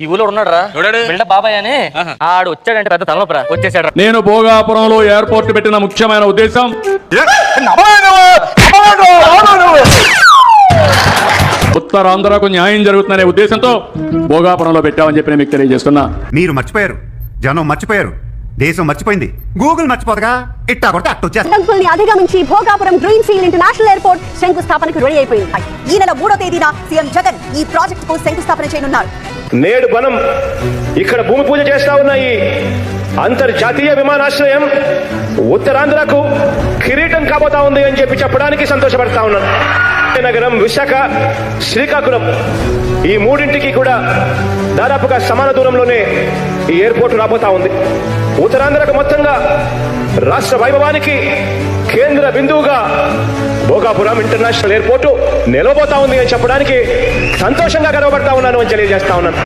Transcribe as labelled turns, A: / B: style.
A: ఈ ఊళ్ళో ఉన్నాడు రా బాబాయ్ అని. ఆడు వచ్చాడంటే పెద్ద తలనొప్పరా. వచ్చేసాడు
B: నేను భోగాపురంలో ఎయిర్పోర్ట్ పెట్టిన ముఖ్యమైన ఉద్దేశం ఉత్తరాంధ్రకు న్యాయం జరుగుతుందనే ఉద్దేశంతో భోగాపురంలో పెట్టామని చెప్పి నేను మీకు తెలియజేస్తున్నా.
C: మీరు మర్చిపోయారు. జనం మర్చిపోయారు. దేశం మర్చిపోయింది. గూగుల్ మర్చిపోదుగా. ఇట్టా కొడితే అట్ట వచ్చేస్తా.
D: అడ్డంకుల్ని అధిగమించి Bhogapuram green field international airport శంకుస్థాపనకు ready అయిపోయింది. ఈ నెల మూడో తేదీన సీఎం జగన్ ఈ ప్రాజెక్ట్కు శంకుస్థాపన చేయనున్నారు.
E: నేడు మనం ఇక్కడ భూమి పూజ చేస్తా ఉన్న ఈ అంతర్జాతీయ విమానాశ్రయం ఉత్తరాంధ్రకు కిరీటం కాబోతా ఉంది అని చెప్పి చెప్పడానికి సంతోషపడతా ఉన్నాను. నగరం విశాఖ శ్రీకాకుళం ఈ మూడింటికి కూడా దాదాపుగా సమాన దూరంలోనే ఈ ఎయిర్పోర్ట్ రాబోతా ఉంది. ఉత్తరాంధ్రకు మొత్తంగా రాష్ట్ర వైభవానికి కేంద్ర బిందువుగా భోగాపురం ఇంటర్నేషనల్ ఎయిర్పోర్టు నిలవబోతా ఉంది అని చెప్పడానికి సంతోషంగా గర్వపడతా ఉన్నాను అని తెలియజేస్తా ఉన్నాను.